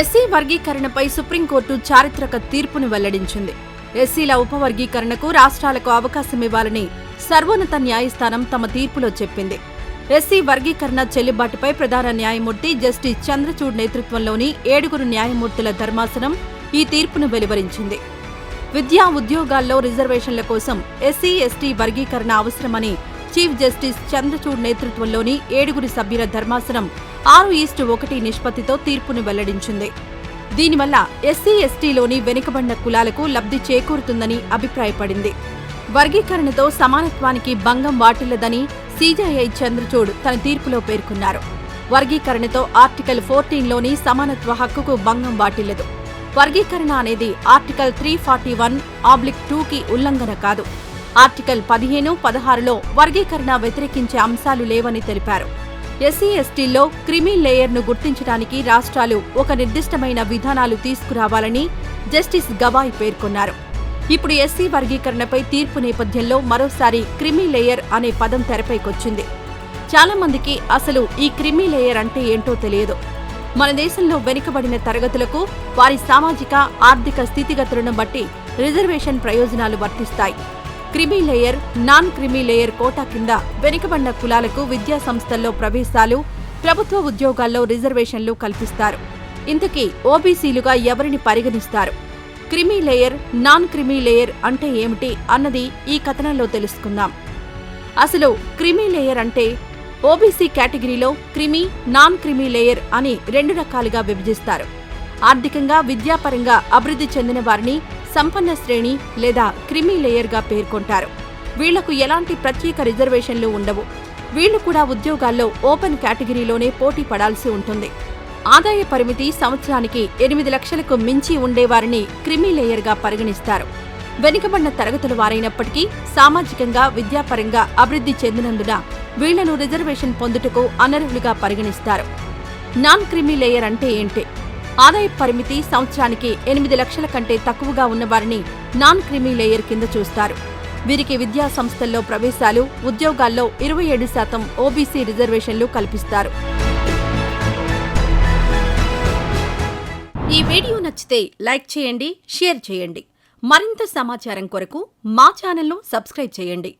SC వర్గీకరణపై supreme court చారిత్రక తీర్పును వెల్లడించింది. ఎస్సీల ఉపవర్గీకరణకు రాష్ట్రాలకు అవకాశం ఇవ్వాలని సర్వోన్నత న్యాయస్థానం తమ తీర్పులో చెప్పింది. ఎస్సీ వర్గీకరణ చెల్లుబాటుపై ప్రధాన న్యాయమూర్తి జస్టిస్ చంద్రచూడ్ నేతృత్వంలోని ఏడుగురు న్యాయమూర్తుల ధర్మాసనం ఈ తీర్పును వెలువరించింది. విద్యా ఉద్యోగాల్లో రిజర్వేషన్ల కోసం ఎస్సీ ఎస్టీ వర్గీకరణ అవసరమని చీఫ్ జస్టిస్ చంద్రచూడ్ నేతృత్వంలోని ఏడుగురి సభ్యుల ధర్మాసనం ఆరు ఈస్టు ఒకటి నిష్పత్తితో తీర్పును వెల్లడించింది. దీనివల్ల ఎస్సీ ఎస్టీలోని వెనుకబడిన కులాలకు లబ్ధి చేకూరుతుందని అభిప్రాయపడింది. వర్గీకరణతో సమానత్వానికి భంగం వాటిల్లదని సీజేఐ చంద్రచూడ్ తన తీర్పులో పేర్కొన్నారు. వర్గీకరణతో ఆర్టికల్ ఫోర్టీన్లోని సమానత్వ హక్కుకు భంగం వాటిల్లదు. వర్గీకరణ అనేది article three forty one oblique టూకి ఉల్లంఘన కాదు. ఆర్టికల్ పదిహేను పదహారులో వర్గీకరణ వ్యతిరేకించే అంశాలు లేవని తెలిపారు. ఎస్సీ ఎస్టీల్లో క్రిమి లేయర్ను గుర్తించడానికి రాష్ట్రాలు ఒక నిర్దిష్టమైన విధానాలు తీసుకురావాలని జస్టిస్ గవాయ్ పేర్కొన్నారు. ఇప్పుడు ఎస్సీ వర్గీకరణపై తీర్పు నేపథ్యంలో మరోసారి క్రిమి లేయర్ అనే పదం తెరపైకొచ్చింది. చాలా మందికి అసలు ఈ క్రిమి లేయర్ అంటే ఏంటో తెలియదు. మన దేశంలో వెనుకబడిన తరగతులకు వారి సామాజిక ఆర్థిక స్థితిగతులను బట్టి రిజర్వేషన్ ప్రయోజనాలు వర్తిస్తాయి. Creamy layer non creamy layer quota కింద వెనుకబడిన కులాలకు విద్యా సంస్థల్లో ప్రవేశాలు ప్రభుత్వ ఉద్యోగాల్లో రిజర్వేషన్లు కల్పిస్తారు. ఇంతకీ ఓబీసీలుగా ఎవరిని పరిగణిస్తారు? క్రిమి లేయర్ నాన్ క్రిమి లేయర్ అంటే ఏమిటి అన్నది ఈ కథనంలో తెలుసుకుందాం. అసలు క్రిమి లేయర్ అంటే ఓబీసీ కేటగిరీలో క్రిమి నాన్ క్రిమి లేయర్ అని రెండు రకాలుగా విభజిస్తారు. ఆర్థికంగా విద్యాపరంగా అభివృద్ధి చెందిన వారిని సంపన్న శ్రేణి లేదా క్రిమి లేయర్గా పేర్కొంటారు. వీళ్ళకు ఎలాంటి ప్రత్యేక రిజర్వేషన్లు ఉండవు. వీళ్ళు కూడా ఉద్యోగాల్లో ఓపెన్ కేటగిరీలోనే పోటీ పడాల్సి ఉంటుంది. ఆదాయ పరిమితి సంవత్సరానికి ఎనిమిది లక్షలకు మించి ఉండేవారిని క్రిమి లేయర్గా పరిగణిస్తారు. వెనుకబడిన తరగతుల వారైనప్పటికీ సామాజికంగా విద్యాపరంగా అభివృద్ధి చెందినందున వీళ్ళను రిజర్వేషన్ పొందుటకు అనర్హులుగా పరిగణిస్తారు. నాన్ క్రిమి లేయర్ అంటే ఏంటి? ఆదాయ పరిమితి సంవత్సరానికి ఎనిమిది లక్షల కంటే తక్కువగా ఉన్నవారిని నాన్ క్రిమి లేయర్ కింద చూస్తారు. వీరికి విద్యా సంస్థల్లో ప్రవేశాలు ఉద్యోగాల్లో ఇరవై ఏడు శాతం ఓబీసీ రిజర్వేషన్లు కల్పిస్తారు. ఈ వీడియో నచ్చితే లైక్ చేయండి షేర్ చేయండి. మరింత సమాచారం కొరకు మా ఛానల్ను సబ్స్క్రైబ్ చేయండి.